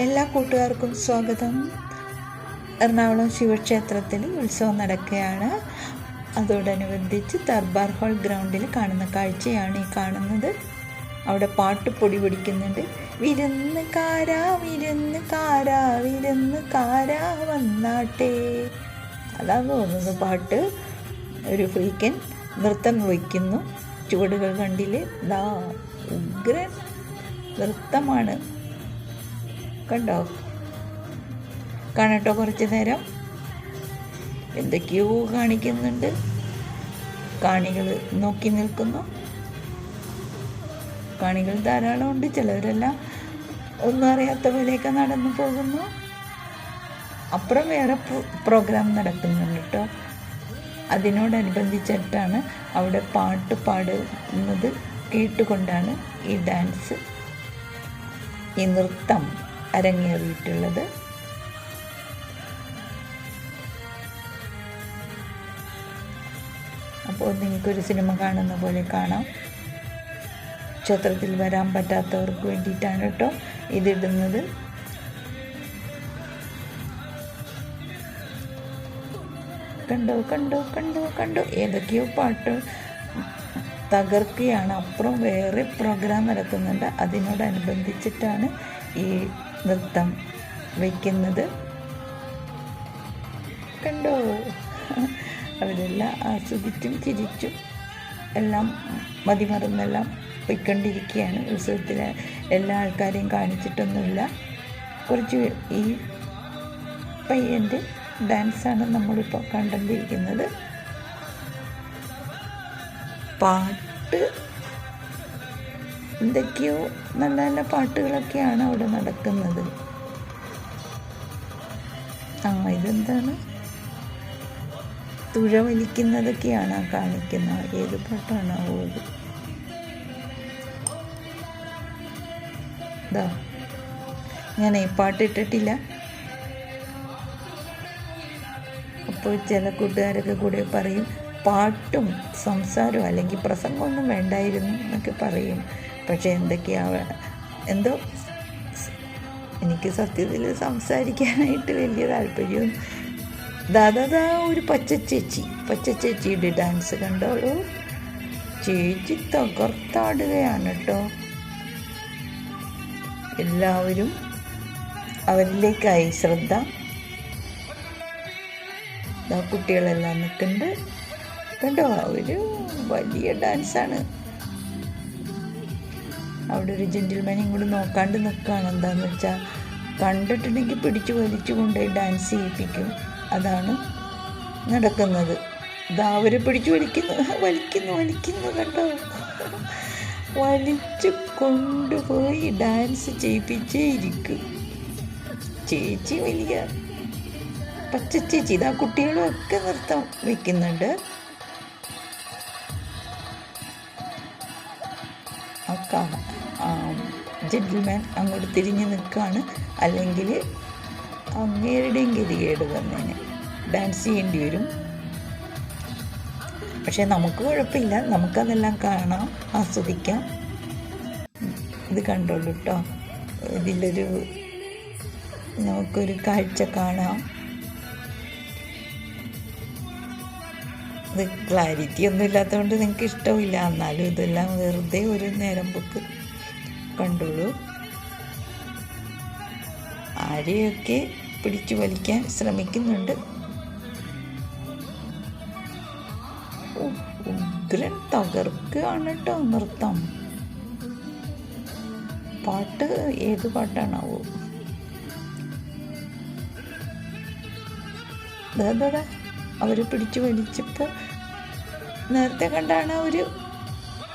എല്ലാ കൂട്ടുകാർക്കും സ്വാഗതം. എറണാകുളം ശിവക്ഷേത്രത്തിൽ ഉത്സവം നടക്കുകയാണ്. അതോടനുബന്ധിച്ച് ദർബാർ ഹാൾ ഗ്രൗണ്ടിൽ കാണുന്ന കാഴ്ചയാണ് ഈ കാണുന്നത്. അവിടെ പാട്ട് പൊടി പിടിക്കുന്നുണ്ട്. വിരുന്ന് കാരാ വിരുന്ന് കാരാ വിരുന്ന് കാരാ വന്നാട്ടെ. അതാണ് തോന്നുന്നത് പാട്ട്. ഒരു ഫ്രീക്കൻ നൃത്തം വയ്ക്കുന്നു. ചുവടുകൾ കണ്ടില്ലേ? ദാ ഉഗ്രൻ നൃത്തമാണ്. കണ്ടോ? കാണട്ടോ കുറച്ച് നേരം. എന്തൊക്കെയോ കാണിക്കുന്നുണ്ട്. കാണികൾ നോക്കി നിൽക്കുന്നു. കാണികൾ ധാരാളം ഉണ്ട്. ചിലവരെല്ലാം ഒന്നും അറിയാത്ത പോലെയൊക്കെ നടന്നു പോകുന്നു. അപ്പുറം വേറെ പ്രോഗ്രാം നടക്കുന്നുണ്ട് കേട്ടോ അതിനോടനുബന്ധിച്ചിട്ടാണ് അവിടെ പാട്ട് പാടുന്നത് കേട്ടുകൊണ്ടാണ് ഈ ഡാൻസ് ഈ നൃത്തം. അരങ്ങേറിയിട്ടുള്ളത്. അപ്പോൾ നിങ്ങൾക്കൊരു സിനിമ കാണുന്ന പോലെ കാണാം. ക്ഷേത്രത്തിൽ വരാൻ പറ്റാത്തവർക്ക് വേണ്ടിയിട്ടാണ് കേട്ടോ ഇതിടുന്നത്. കണ്ടോ കണ്ടോ കണ്ടോ കണ്ടോ ഏതൊക്കെയോ പാട്ട് തകർക്കുകയാണ്. അപ്പുറം വേറെ പ്രോഗ്രാം നടക്കുന്നുണ്ട് അതിനോടനുബന്ധിച്ചിട്ടാണ് ഈ നൃത്തം വയ്ക്കുന്നത് കണ്ടോ? അവരെല്ലാം ആസ്വദിച്ചും ചിരിച്ചും എല്ലാം മതിമറന്നെല്ലാം പോയിക്കൊണ്ടിരിക്കുകയാണ് ഉത്സവത്തിലെ എല്ലാ ആൾക്കാരെയും കാണിച്ചിട്ടൊന്നുമില്ല. കുറച്ച് ഈ പയ്യന്റെ ഡാൻസാണ് നമ്മളിപ്പോൾ കണ്ടുകൊണ്ടിരിക്കുന്നത്. പാട്ട് എന്തൊക്കെയോ നല്ല നല്ല പാട്ടുകളൊക്കെയാണ് അവിടെ നടക്കുന്നത്. ആ ഇതെന്താണ്? തുഴ വലിക്കുന്നതൊക്കെയാണ് ആ കാണിക്കുന്നത് ഏത് പാട്ടാണോ അത് ഇതാ ഞാൻ ഈ പാട്ട് ഇട്ടിട്ടില്ല. അപ്പോൾ ചില കൂട്ടുകാരൊക്കെ കൂടെ പറയും പാട്ടും സംസാരവും അല്ലെങ്കിൽ പ്രസംഗമൊന്നും വേണ്ടായിരുന്നു എന്നൊക്കെ പറയും. പക്ഷേ എന്തൊക്കെയാ എന്തോ എനിക്ക് സത്യത്തിൽ സംസാരിക്കാനായിട്ട് വലിയ താല്പര്യം ദാദാ ഒരു പച്ച ചേച്ചി പച്ചച്ചേച്ചി പച്ചച്ചേച്ചിയുടെ ഡാൻസ് കണ്ടോളൂ. ചേച്ചി തകർത്താടുകയാണ് കേട്ടോ എല്ലാവരും അവരിലേക്കായി ശ്രദ്ധ. കുട്ടികളെല്ലാം നിൽക്കുന്നുണ്ട്. കണ്ടോ ഒരു വലിയ ഡാൻസാണ് അവിടെ ഒരു ജെന്റിൽമാൻ ഇങ്ങോട്ട് നോക്കാണ്ട് നിൽക്കുകയാണ് എന്താണെന്ന് വെച്ചാൽ കണ്ടിട്ടുണ്ടെങ്കിൽ പിടിച്ചു വലിച്ചു കൊണ്ടുപോയി ഡാൻസ് ചെയ്യിപ്പിക്കും. അതാണ് നടക്കുന്നത്. ഇതാ അവർ പിടിച്ചു വലിക്കുന്നു വലിക്കുന്നു വലിക്കുന്നു കണ്ടോ? വലിച്ചു കൊണ്ടുപോയി ഡാൻസ് ചെയ്യിപ്പിച്ചേ ഇരിക്കും. ചേച്ചി വലിയ പച്ചച്ചേച്ചി ഇതാ കുട്ടികളും ഒക്കെ നൃത്തം വയ്ക്കുന്നുണ്ട് ജെന്റിൽമാൻ അങ്ങോട്ട് തിരിഞ്ഞ് നിൽക്കുകയാണ് അല്ലെങ്കിൽ അങ്ങേരുടെയും ഗതികേട് വന്നേനെ. ഡാൻസ് ചെയ്യേണ്ടി വരും. പക്ഷേ നമുക്ക് കുഴപ്പമില്ല. നമുക്കതെല്ലാം കാണാം ആസ്വദിക്കാം. ഇത് കണ്ടോളൂ കേട്ടോ ഇതിലൊരു നമുക്കൊരു കാഴ്ച കാണാം. ക്ലാരിറ്റി ഒന്നും ഇല്ലാത്തതുകൊണ്ട് നിങ്ങൾക്ക് ഇഷ്ടമില്ല എന്നാലും ഇതെല്ലാം വെറുതെ ഒരു നേരം പൊക്ക്. കണ്ടോളൂ ആരെയൊക്കെ പിടിച്ചു വലിക്കാൻ ശ്രമിക്കുന്നുണ്ട്? ഉഗ്രൻ തകർക്കുകയാണ് കേട്ടോ നൃത്തം. പാട്ട് ഏത് പാട്ടാണാവോ? ദാ അവർ പിടിച്ചു വലിച്ചപ്പോൾ നേരത്തെ കണ്ടാണ് ഒരു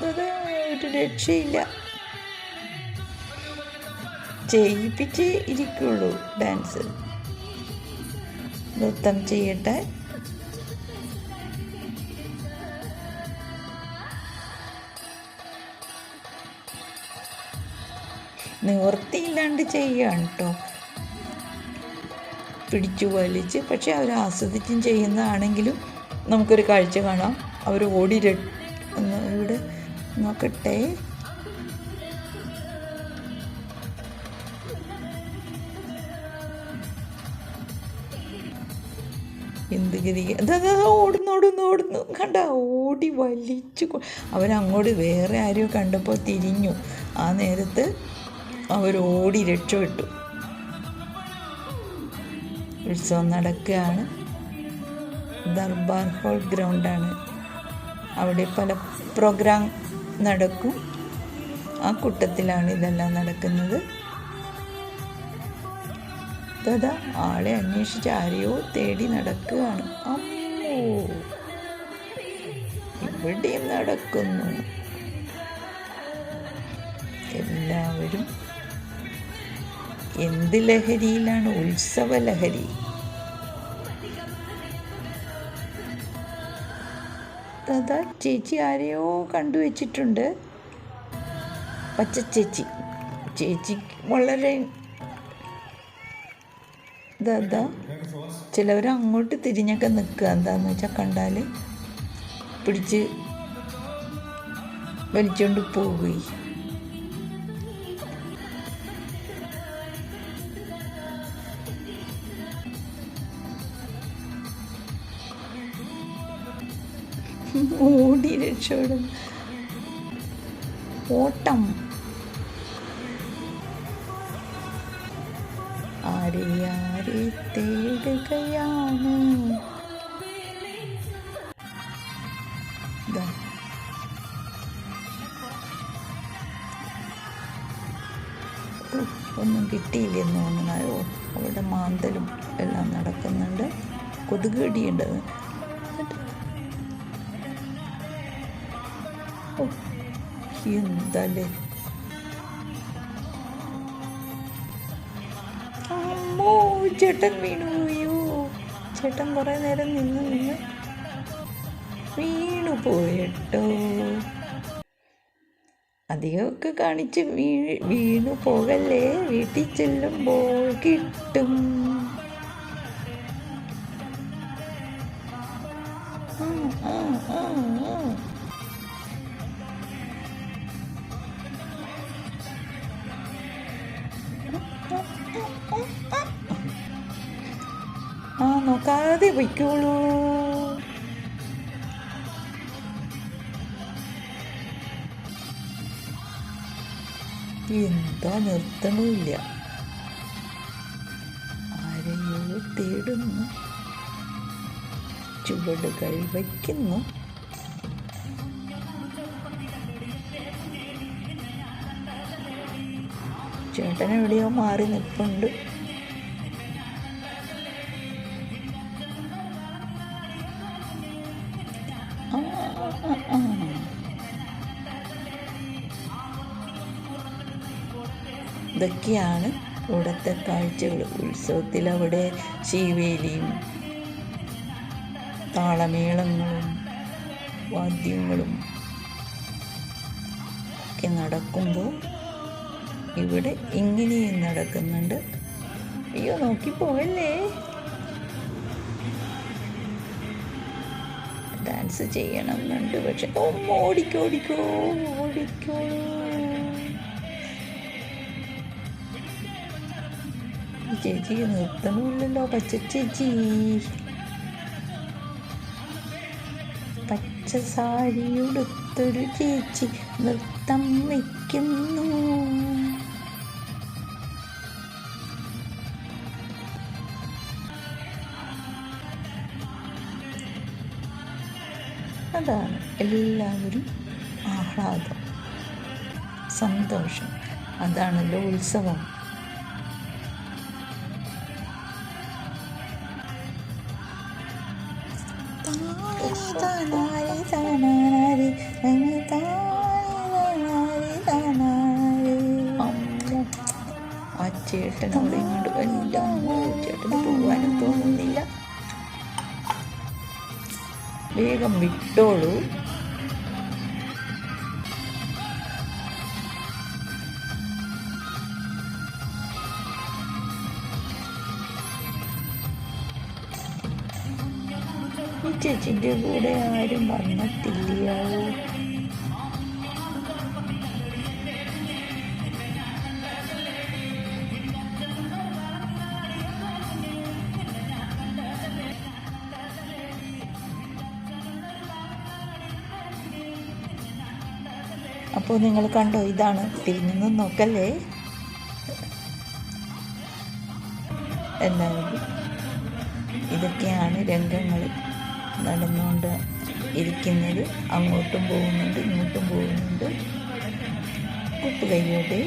ഒരു രക്ഷയില്ല. ചെയ്യിപ്പിച്ച് ഇരിക്കുള്ളൂ ഡാൻസ് നൃത്തം ചെയ്യട്ടെ. നിവർത്തിയില്ലാണ്ട് ചെയ്യുകയാണ് കേട്ടോ പിടിച്ചു വലിച്ച് പക്ഷെ അവർ ആസ്വദിച്ചും ചെയ്യുന്നതാണെങ്കിലും നമുക്കൊരു കാഴ്ച കാണാം. അവർ ഓടി ഇവിടെ നോക്കട്ടെ. ഗതി അതാ ഓടുന്നു ഓടുന്നു ഓടുന്നു. കണ്ട ഓടി വലിച്ചു അവരങ്ങോട്ട് വേറെ ആരെയോ കണ്ടപ്പോൾ തിരിഞ്ഞു. ആ നേരത്ത് അവർ ഓടി രക്ഷപ്പെട്ടു. ഉത്സവം നടക്കുകയാണ്. ദർബാർ ഹോൾ ഗ്രൗണ്ടാണ്. അവിടെ പല പ്രോഗ്രാം നടക്കും. ആ കൂട്ടത്തിലാണ് ഇതെല്ലാം നടക്കുന്നത്. ദാ ആളെ അന്വേഷിച്ച് ആരെയോ തേടി നടക്കുകയാണ്. അമ്മോ ഇവിടെയും നടക്കുന്നു. എല്ലാവരും എന്ത് ലഹരിയിലാണ്? ഉത്സവ ലഹരി. തഥാ ചേച്ചി ആരെയോ കണ്ടുവച്ചിട്ടുണ്ട് പച്ച ചേച്ചി. ചേച്ചി വളരെ ദാ ചിലവർ അങ്ങോട്ട് തിരിഞ്ഞൊക്കെ നിൽക്കുക. എന്താന്ന് വെച്ചാൽ കണ്ടാൽ പിടിച്ച് വലിച്ചോണ്ട് പോവുകയും. ഓടി രക്ഷപ്പെടും ഓട്ടം. ആരെ തേടുകയാണ് ഒന്നും കിട്ടിയില്ലെന്ന് തോന്നണോ അവിടെ മാന്തലും എല്ലാം നടക്കുന്നുണ്ട്. കൊതുക് കടിയുണ്ട് ഓ ചേട്ടൻ വീണു. അയ്യോ ചേട്ടൻ കുറേ നേരം നിന്ന് നിന്ന് വീണു പോയിട്ടോ. അധികമൊക്കെ കാണിച്ച് വീ വീണു പോകല്ലേ? വീട്ടിൽ ചെല്ലുമ്പോൾ കിട്ടും. പൊയ്ക്കോളൂ എന്താ നിർത്തണമില്ല ആരെയോ തേടുന്നു. ചുവടുകൾ വയ്ക്കുന്നു. ചേട്ടൻ എവിടെയോ മാറി നിൽപ്പുണ്ട് ഇതൊക്കെയാണ് ഇവിടുത്തെ കാഴ്ചകൾ. ഉത്സവത്തിൽ അവിടെ ശീവേലിയും താളമേളങ്ങളും വാദ്യങ്ങളും ഒക്കെ നടക്കുമ്പോൾ ഇവിടെ ഇങ്ങനെയും നടക്കുന്നുണ്ട്. അയ്യോ നോക്കി പോവല്ലേ ഡാൻസ് ചെയ്യണം എന്നുണ്ട്. പക്ഷെ ഓടിക്കോ ഓടിക്കോ. ചേച്ചി നിർത്തണമില്ലല്ലോ പച്ച ചേച്ചി. പച്ച സാരിയുടുത്തൊരു ചേച്ചി നൃത്തം വയ്ക്കുന്നു അതാണ് എല്ലാവരും ആഹ്ലാദം സന്തോഷം. അതാണല്ലോ ഉത്സവം. ആ ചേട്ടൻ അവിടെ ഇങ്ങോട്ട് അമ്മോ ചേട്ടന് പോകാനും തോന്നുന്നില്ല വേഗം വിട്ടോളൂ അച്ഛന്റെ കൂടെ ആരും വന്നിട്ടില്ല. അപ്പോൾ നിങ്ങൾ കണ്ടോ ഇതാണ് തിരിഞ്ഞൊന്നും നോക്കല്ലേ? എന്നാലും ഇതൊക്കെയാണ് രംഗങ്ങൾ നടന്നുകൊണ്ട് ഇരിക്കുന്നത്. അങ്ങോട്ടും പോകുന്നുണ്ട് ഇങ്ങോട്ടും പോകുന്നുണ്ട്. കുപ്പുകയ്യോടെ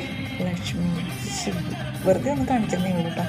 ലക്ഷ്മി ശിവ വെറുതെ ഒന്ന് കാണിച്ചെന്നേ കേട്ടോ